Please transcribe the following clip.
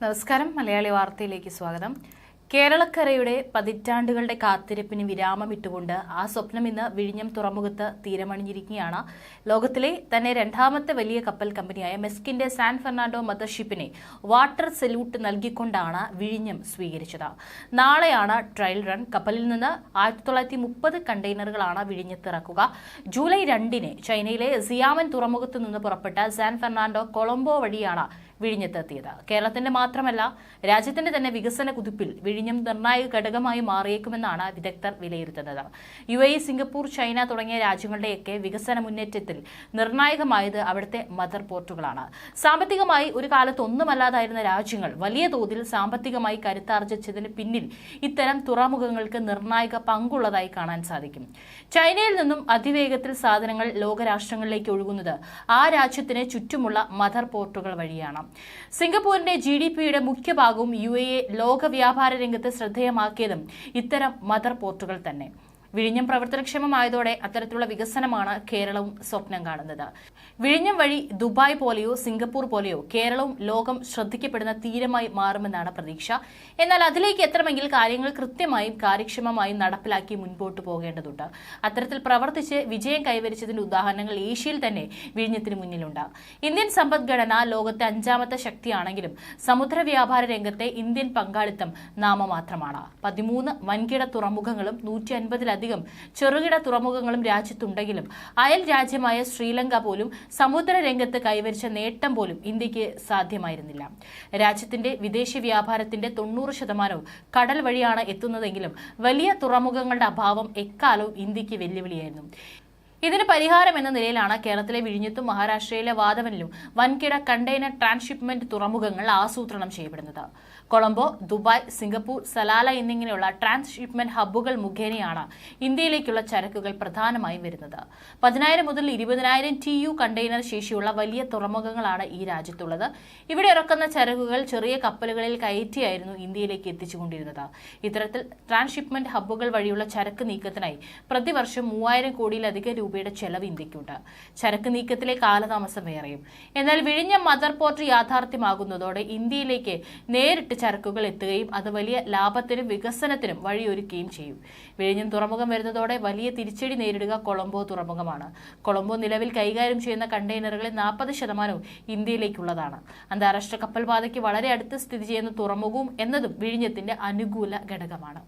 നമസ്കാരം. മലയാളി വാർത്തയിലേക്ക് സ്വാഗതം. കേരളക്കരയുടെ പതിറ്റാണ്ടുകളുടെ കാത്തിരിപ്പിന് വിരാമമിട്ടുകൊണ്ട് ആ സ്വപ്നം ഇന്ന് വിഴിഞ്ഞം തുറമുഖത്ത് തീരമണിഞ്ഞിരിക്കുകയാണ്. ലോകത്തിലെ തന്നെ രണ്ടാമത്തെ വലിയ കപ്പൽ കമ്പനിയായ മെസ്കിന്റെ സാൻ ഫെർണാണ്ടോ മദർഷിപ്പിനെ വാട്ടർ സല്യൂട്ട് നൽകിക്കൊണ്ടാണ് വിഴിഞ്ഞം സ്വീകരിച്ചത്. നാളെയാണ് ട്രയൽ റൺ. കപ്പലിൽ നിന്ന് ആയിരത്തി തൊള്ളായിരത്തി മുപ്പത് കണ്ടെയ്നറുകളാണ് വിഴിഞ്ഞത്തിറക്കുക. ജൂലൈ രണ്ടിന് ചൈനയിലെ സിയാമൻ തുറമുഖത്ത് നിന്ന് പുറപ്പെട്ട സാൻ ഫെർണാണ്ടോ കൊളംബോ വഴിയാണ് വിഴിഞ്ഞത്തെത്തിയത്. കേരളത്തിന്റെ മാത്രമല്ല രാജ്യത്തിന്റെ തന്നെ വികസന കുതിപ്പിൽ വിഴിഞ്ഞം നിർണായക ഘടകമായി മാറിയേക്കുമെന്നാണ് വിദഗ്ധർ വിലയിരുത്തുന്നത്. യു എ സിംഗപ്പൂർ ചൈന തുടങ്ങിയ രാജ്യങ്ങളുടെയൊക്കെ വികസന മുന്നേറ്റത്തിൽ നിർണായകമായത് അവിടുത്തെ മദർ പോർട്ടുകളാണ്. സാമ്പത്തികമായി ഒരു കാലത്ത് ഒന്നുമല്ലാതായിരുന്ന രാജ്യങ്ങൾ വലിയ തോതിൽ സാമ്പത്തികമായി കരുത്താർജിച്ചതിന് പിന്നിൽ ഇത്തരം തുറമുഖങ്ങൾക്ക് നിർണായക പങ്കുള്ളതായി കാണാൻ സാധിക്കും. ചൈനയിൽ നിന്നും അതിവേഗത്തിൽ സാധനങ്ങൾ ലോകരാഷ്ട്രങ്ങളിലേക്ക് ഒഴുകുന്നത് ആ രാജ്യത്തിന് ചുറ്റുമുള്ള മദർ പോർട്ടുകൾ വഴിയാണ്. സിംഗപ്പൂരിന്റെ ജി ഡി പിയുടെ മുഖ്യഭാഗവും യു എ ലോക വ്യാപാര രംഗത്ത് ശ്രദ്ധേയമാക്കിയതും ഇത്തരം മദർ പോർട്ടുകൾ തന്നെ. വിഴിഞ്ഞം പ്രവർത്തനക്ഷമമായതോടെ അത്തരത്തിലുള്ള വികസനമാണ് കേരളവും സ്വപ്നം കാണുന്നത്. വിഴിഞ്ഞം വഴി ദുബായ് പോലെയോ സിംഗപ്പൂർ പോലെയോ കേരളവും ലോകം ശ്രദ്ധിക്കപ്പെടുന്ന തീരമായി മാറുമെന്നാണ് പ്രതീക്ഷ. എന്നാൽ അതിലേക്ക് എത്തണമെങ്കിൽ കാര്യങ്ങൾ കൃത്യമായും കാര്യക്ഷമമായും നടപ്പിലാക്കി മുൻപോട്ട് പോകേണ്ടതുണ്ട്. അത്തരത്തിൽ പ്രവർത്തിച്ച് വിജയം കൈവരിച്ചതിന്റെ ഉദാഹരണങ്ങൾ ഏഷ്യയിൽ തന്നെ വിഴിഞ്ഞത്തിന് മുന്നിലുണ്ട്. ഇന്ത്യൻ സമ്പദ്ഘടന ലോകത്തെ അഞ്ചാമത്തെ ശക്തിയാണെങ്കിലും സമുദ്ര വ്യാപാര രംഗത്തെ ഇന്ത്യൻ പങ്കാളിത്തം നാമമാത്രമാണ്. പതിമൂന്ന് വൻകിട തുറമുഖങ്ങളും നൂറ്റി അൻപതിലധികം ചെറുകിട തുറമുഖങ്ങളും രാജ്യത്തുണ്ടെങ്കിലും അയൽ രാജ്യമായ ശ്രീലങ്ക പോലും സമുദ്ര രംഗത്ത് കൈവരിച്ച നേട്ടം പോലും ഇന്ത്യയ്ക്ക് സാധ്യമായിരുന്നില്ല. രാജ്യത്തിന്റെ വിദേശ വ്യാപാരത്തിന്റെ തൊണ്ണൂറ് ശതമാനവും കടൽ വഴിയാണ് എത്തുന്നതെങ്കിലും വലിയ തുറമുഖങ്ങളുടെ അഭാവം എക്കാലവും ഇന്ത്യയ്ക്ക് വെല്ലുവിളിയായിരുന്നു. ഇതിന് പരിഹാരം എന്ന നിലയിലാണ് കേരളത്തിലെ വിഴിഞ്ഞത്തും മഹാരാഷ്ട്രയിലെ വാതവനിലും വൻകിട കണ്ടെയ്നർ ട്രാൻസ്ഷിപ്മെന്റ് തുറമുഖങ്ങൾ ആസൂത്രണം ചെയ്യപ്പെടുന്നത്. കൊളംബോ ദുബായ് സിംഗപ്പൂർ സലാല എന്നിങ്ങനെയുള്ള ട്രാൻസ്ഷിപ്മെന്റ് ഹബ്ബുകൾ മുഖേനയാണ് ഇന്ത്യയിലേക്കുള്ള ചരക്കുകൾ പ്രധാനമായും വരുന്നത്. പതിനായിരം മുതൽ ഇരുപതിനായിരം ടി യു കണ്ടെയ്നർ ശേഷിയുള്ള വലിയ തുറമുഖങ്ങളാണ് ഈ രാജ്യത്തുള്ളത്. ഇവിടെ ഇറക്കുന്ന ചരക്കുകൾ ചെറിയ കപ്പലുകളിൽ കയറ്റിയായിരുന്നു ഇന്ത്യയിലേക്ക് എത്തിച്ചുകൊണ്ടിരുന്നത്. ഇത്തരത്തിൽ ട്രാൻസ്ഷിപ്മെന്റ് ഹബ്ബുകൾ വഴിയുള്ള ചരക്ക് നീക്കത്തിനായി പ്രതിവർഷം മൂവായിരം കോടിയിലധികം രൂപയുടെ ചെലവ് ഇന്ത്യക്കുണ്ട് ചരക്ക് നീക്കത്തിലെ കാലതാമസം വേറെയും. എന്നാൽ വിഴിഞ്ഞ മദർ പോർട്ട് യാഥാർത്ഥ്യമാകുന്നതോടെ ഇന്ത്യയിലേക്ക് നേരിട്ട് ചരക്കുകൾ എത്തുകയും അത് വലിയ ലാഭത്തിനും വികസനത്തിനും വഴിയൊരുക്കുകയും ചെയ്യും. വിഴിഞ്ഞം തുറമുഖം വരുന്നതോടെ വലിയ തിരിച്ചടി നേരിടുക കൊളംബോ തുറമുഖമാണ്. കൊളംബോ നിലവിൽ കൈകാര്യം ചെയ്യുന്ന കണ്ടെയ്നറുകളിൽ നാൽപ്പത് ശതമാനവും ഇന്ത്യയിലേക്കുള്ളതാണ്. അന്താരാഷ്ട്ര കപ്പൽപാതയ്ക്ക് വളരെ അടുത്ത് സ്ഥിതി ചെയ്യുന്ന തുറമുഖവും എന്നതും വിഴിഞ്ഞത്തിന്റെ അനുകൂല ഘടകമാണ്.